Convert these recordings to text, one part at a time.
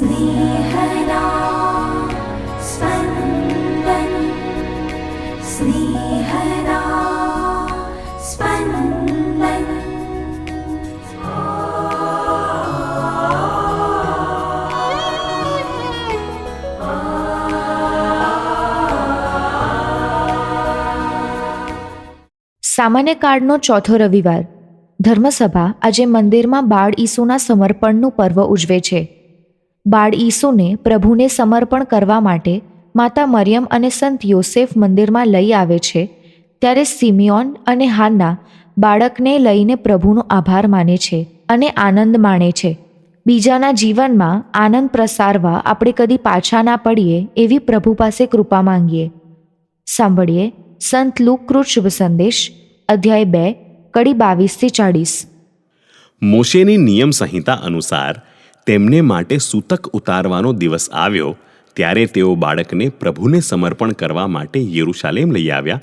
स्नेहदा स्पन्दन् स्नेहदा स्पन्दन् સામાન્ય કાળનો ચોથો રવિવાર ધર્મસભા આજે મંદિરમાં બાળ ઈસુના સમર્પણનું પર્વ ઉજવે છે બાળ ઈસુને પ્રભુને સમર્પણ કરવા માટે માતા મરિયમ અને સંત યોસેફ મંદિરમાં લઈ આવે છે, ત્યારે સિમિયોન અને હાન્ના બાળકને લઈને પ્રભુનો આભાર માને છે અને આનંદ માણે છે. બીજાના જીવનમાં આનંદ પ્રસારવા આપણે કદી પાછા ના પડીએ એવી પ્રભુ પાસે કૃપા માંગીએ. સાંભળીએ સંત લુકૃત શુભ સંદેશ, અધ્યાય બે, કડી બાવીસથી ચાળીસ. મોશેની નિયમ સંહિતા અનુસાર તેમને માટે સૂતક ઉતારવાનો દિવસ આવ્યો, ત્યારે તેઓ બાળકને પ્રભુને સમર્પણ કરવા માટે યેરુશાલેમ લઈ આવ્યા.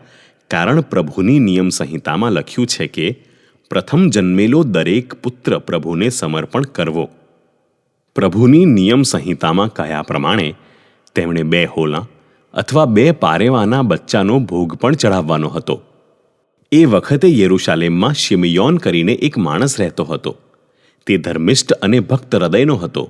કારણ પ્રભુની નિયમ સંહિતામાં લખ્યું છે કે, પ્રથમ જન્મેલો દરેક પુત્ર પ્રભુને સમર્પણ કરવો. પ્રભુની નિયમ સંહિતામાં કહ્યા પ્રમાણે, તેમણે બે હોલા અથવા બે પારેવાના બચ્ચાનો ભોગ પણ ચઢાવવાનો હતો. એ વખતે યેરુશાલેમમાં શિમયોન કરીને એક માણસ રહેતો હતો. તે ધર્મિષ્ઠ અને ભક્ત હૃદયનો હતો.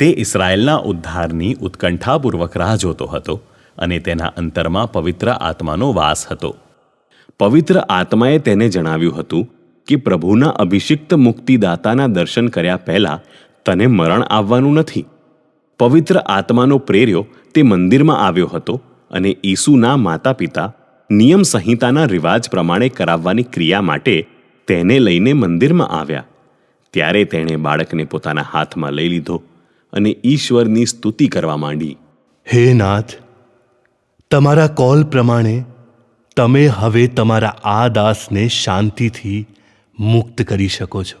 તે ઇસરાયેલના ઉદ્ધારની ઉત્કંઠાપૂર્વક રાહ જોતો હતો અને તેના અંતરમાં પવિત્ર આત્માનો વાસ હતો. પવિત્ર આત્માએ તેને જણાવ્યું હતું કે પ્રભુના અભિષિક્ત મુક્તિદાતાના દર્શન કર્યા પહેલા તને મરણ આવવાનું નથી. પવિત્ર આત્માનો પ્રેર્યો તે મંદિરમાં આવ્યો હતો અને ઈસુના માતા પિતા નિયમ સંહિતાના રિવાજ પ્રમાણે કરાવવાની ક્રિયા માટે તેને લઈને મંદિરમાં આવ્યા. ત્યારે તેણે બાળકને પોતાના હાથમાં લઈ લીધો અને ઈશ્વરની સ્તુતિ કરવા માંડી. હે નાથ, તમારા કોલ પ્રમાણે તમે હવે તમારા આ દાસને શાંતિથી મુક્ત કરી શકો છો.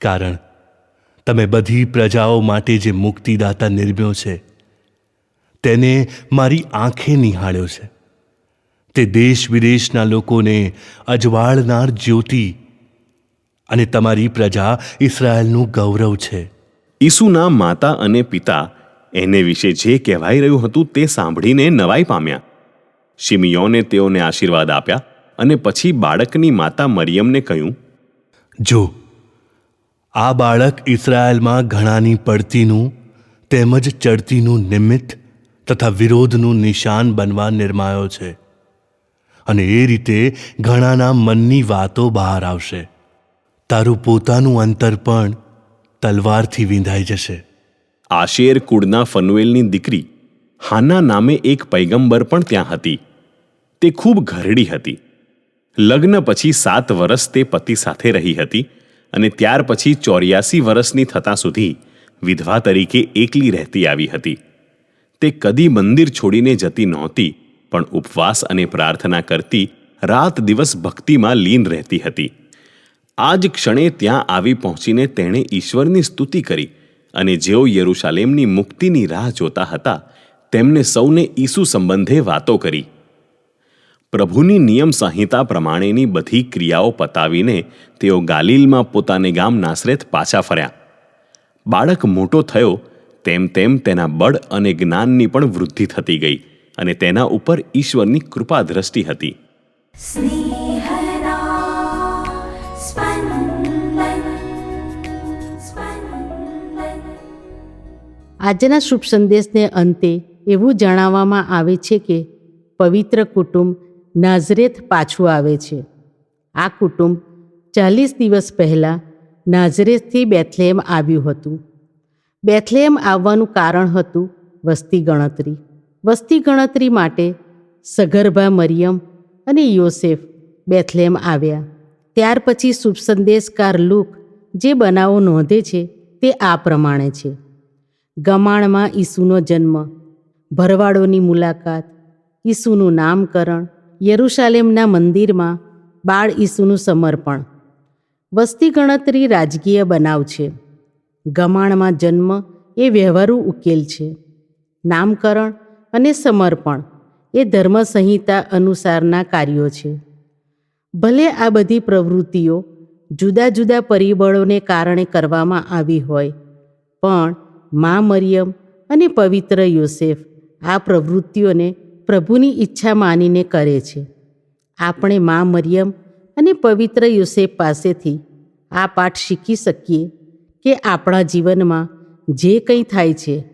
કારણ તમે બધી પ્રજાઓ માટે જે મુક્તિદાતા નિર્મ્યો છે, તેને મારી આંખે નિહાળ્યો છે. તે દેશ વિદેશના લોકોને અજવાળનાર જ્યોતિ અને તમારી પ્રજા ઇસરાયલનું ગૌરવ છે. ઈસુના માતા અને પિતા એને વિશે જે કહેવાઈ રહ્યું હતું તે સાંભળીને નવાઈ પામ્યા. શિમિયોને તેઓને આશીર્વાદ આપ્યા અને પછી બાળકની માતા મરિયમને કહ્યું જો આ બાળક ઇસરાયલમાં ઘણાની પડતીનું તેમજ ચડતીનું નિમિત્ત તથા વિરોધનું નિશાન બનવા નિર્માયો છે. અને એ રીતે ઘણાના મનની વાતો બહાર આવશે. તારું પોતાનું અંતર પણ તલવારથી વિંધાઈ જશે. આશેર કુળના ફનુએલની દીકરી હાના નામે એક પૈગંબર પણ ત્યાં હતી. તે ખૂબ ઘરડી હતી. લગ્ન પછી સાત વર્ષ તે પતિ સાથે રહી હતી અને ત્યાર પછી ચોર્યાસી વર્ષની થતાં સુધી વિધવા તરીકે એકલી રહેતી આવી હતી. તે કદી મંદિર છોડીને જતી નહોતી, પણ ઉપવાસ અને પ્રાર્થના કરતી રાત દિવસ ભક્તિમાં લીન રહેતી હતી. આ જ ક્ષણે ત્યાં આવી પહોંચીને તેણે ઈશ્વરની સ્તુતિ કરી અને જેઓ યરૂશાલેમની મુક્તિની રાહ જોતા હતા, તેમને સૌને ઈસુ સંબંધે વાતો કરી. પ્રભુની નિયમ સંહિતા પ્રમાણેની બધી ક્રિયાઓ પતાવીને તેઓ ગાલિલમાં પોતાને ગામ નાસરેત પાછા ફર્યા. બાળક મોટો થયો, તેમ તેમ તેના બળ અને જ્ઞાનની પણ વૃદ્ધિ થતી ગઈ અને તેના ઉપર ઈશ્વરની કૃપા દ્રષ્ટિ હતી આજના શુભ સંદેશને અંતે એવું જણાવવામાં આવે છે કે પવિત્ર કુટુંબ નાઝરેથ પાછું આવે છે. આ કુટુંબ ચાલીસ દિવસ પહેલાં નાઝરેથથી બેથલેમ આવ્યું હતું. બેથલેમ આવવાનું કારણ હતું વસ્તી ગણતરી. વસ્તી ગણતરી માટે સગર્ભા મરિયમ અને યોસેફ બેથલેમ આવ્યા. ત્યાર પછી શુભ સંદેશકાર લુક જે બનાવો નોંધે છે તે આ પ્રમાણે છે. ગમાણમાં ઈસુનો જન્મ, ભરવાડોની મુલાકાત, ઈસુનું નામકરણ, યરુશાલેમના મંદિરમાં બાળ ઈસુનું સમર્પણ. વસ્તી ગણતરી રાજકીય બનાવ છે. ગમાણમાં જન્મ એ વ્યવહારુ ઉકેલ છે. નામકરણ અને સમર્પણ એ ધર્મસંહિતા અનુસારના કાર્યો છે. ભલે આ બધી પ્રવૃત્તિઓ જુદા જુદા પરિબળોને કારણે કરવામાં આવી હોય, પણ મા મરિયમ અને પવિત્ર યોસેફ આ પ્રવૃત્તિઓને પ્રભુની ઈચ્છા માનીને કરે છે. આપણે મા મરિયમ અને પવિત્ર યોસેફ પાસેથી આ પાઠ શીખી શકીએ કે આપણા જીવનમાં જે કંઈ થાય છે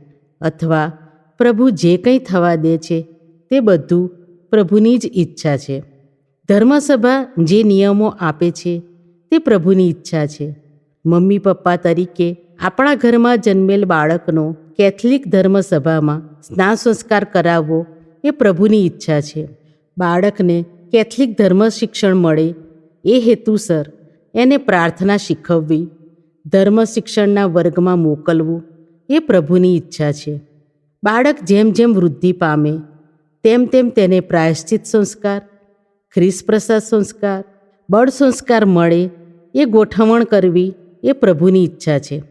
અથવા પ્રભુ જે કંઈ થવા દે છે તે બધું પ્રભુની જ ઈચ્છા છે. ધર્મસભા જે નિયમો આપે છે તે પ્રભુની ઈચ્છા છે. મમ્મી પપ્પા તરીકે આપણા ઘરમાં જન્મેલ બાળકનો કેથલિક ધર્મસભામાં સ્નાન સંસ્કાર કરાવવો એ પ્રભુની ઈચ્છા છે. બાળકને કેથલિક ધર્મ શિક્ષણ મળે એ હેતુસર એને પ્રાર્થના શીખવવી, ધર્મ શિક્ષણના વર્ગમાં મોકલવું એ પ્રભુની ઈચ્છા છે. બાળક જેમ જેમ વૃદ્ધિ પામે, તેમ તેમ તેને પ્રાયશ્ચિત સંસ્કાર ખ્રિસ પ્રસાદ સંસ્કાર, બળ સંસ્કાર મળે એ ગોઠવણ કરવી એ પ્રભુની ઈચ્છા છે.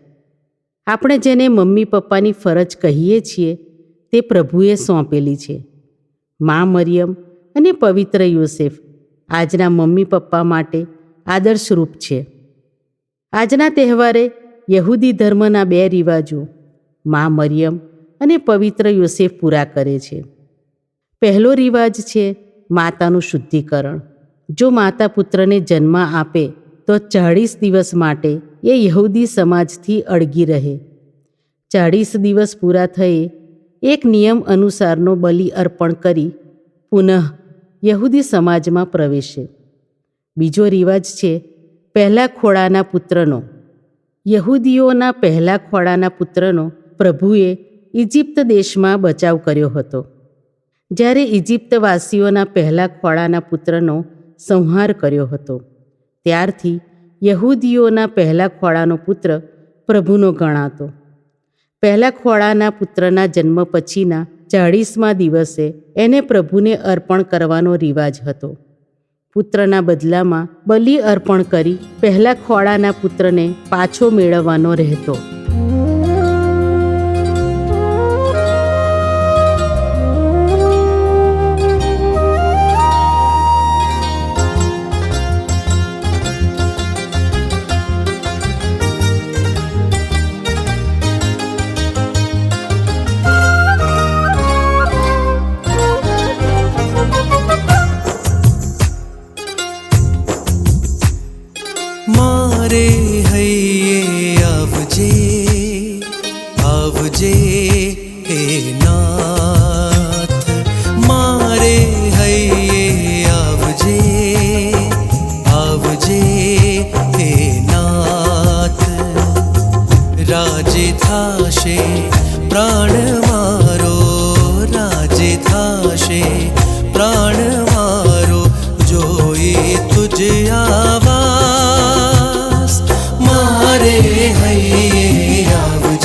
આપણે જેને મમ્મી પપ્પાની ફરજ કહીએ છીએ, તે પ્રભુએ સોંપેલી છે. મા મરિયમ અને પવિત્ર યુસેફ આજના મમ્મી પપ્પા માટે આદર્શરૂપ છે. આજના તહેવારે યહૂદી ધર્મના બે રિવાજો, મા મરિયમ અને પવિત્ર યુસેફ પૂરા કરે છે. પહેલો રિવાજ છે માતાનું શુદ્ધિકરણ. જો માતા પુત્રને જન્મ આપે તો ચાળીસ દિવસ માટે એ યહૂદી સમાજથી અળગી રહે. ચાળીસ દિવસ પૂરા થયે એક નિયમ અનુસારનો બલિ અર્પણ કરી પુનઃ યહૂદી સમાજમાં પ્રવેશે. બીજો રિવાજ છે, પહેલા ખોળાના પુત્રનો. યહૂદીઓના પહેલા ખોળાના પુત્રનો પ્રભુએ ઇજિપ્ત દેશમાં બચાવ કર્યો હતો. જ્યારે ઇજિપ્તવાસીઓના પહેલા ખોળાના પુત્રનો સંહાર કર્યો હતો. ત્યારથી યહૂદીઓના પહેલા ખોળાનો પુત્ર પ્રભુનો ગણાતો. પહેલા ખોળાના પુત્રના જન્મ પછીના ચાળીસમા દિવસે એને પ્રભુને અર્પણ કરવાનો રિવાજ હતો. પુત્રના બદલામાં બલિ અર્પણ કરી પહેલા ખોળાના પુત્રને પાછો મેળવવાનો રહેતો.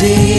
see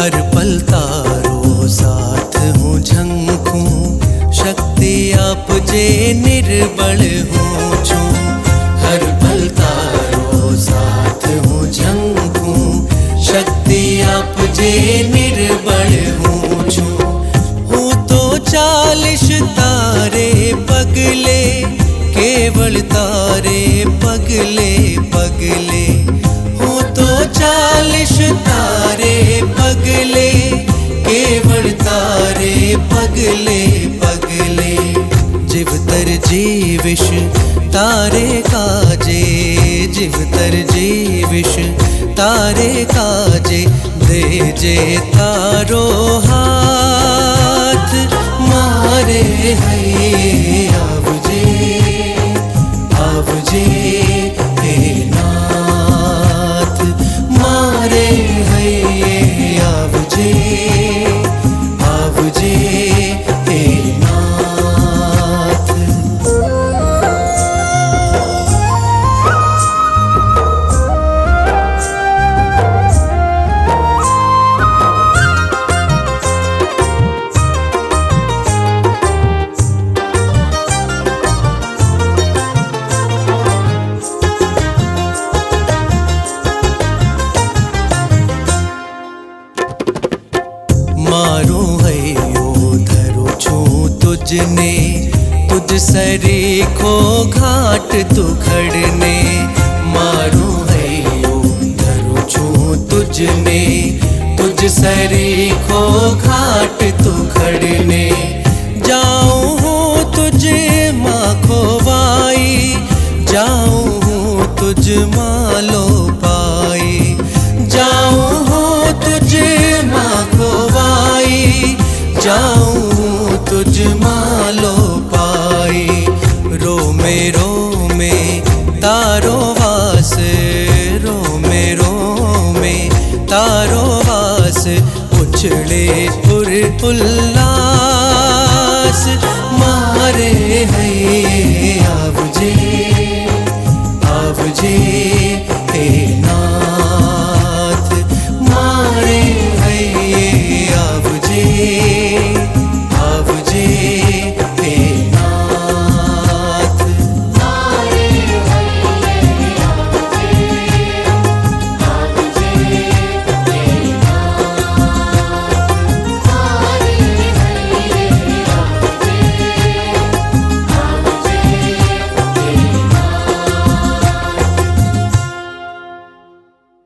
हर पल तारो साथ हूँ झंखूं शक्ति आप जे निर्बल हूँ छूं। हर पल तारो साथ हूँ झंखूं शक्ति आप जे निर्बल हूँ छूं। हूँ तो चालिश तारे पगले, केवल तारे पगले पगले। हूँ तो चालिश तारे પગલે કેવળ તારે પગલે પગલે જીવતર જીવિશ તારે કાજે જીવતર જીવિશ તારે કાજે દેજે તારો तुझने तुझ सरीखो घाट तू खड़ने मारू हयो धरू छू तुझने, तुझ सरीखो घाट तू खड़ने जाऊँ हूँ तुझे माँ खोवाई, जाऊँ हूँ तुझ मालो पाई। जाऊँ हूँ तुझे माँ खोवाई, जाऊँ તારો વાસ ઉછળે પુર ઉલ્લાસ મારે હૈ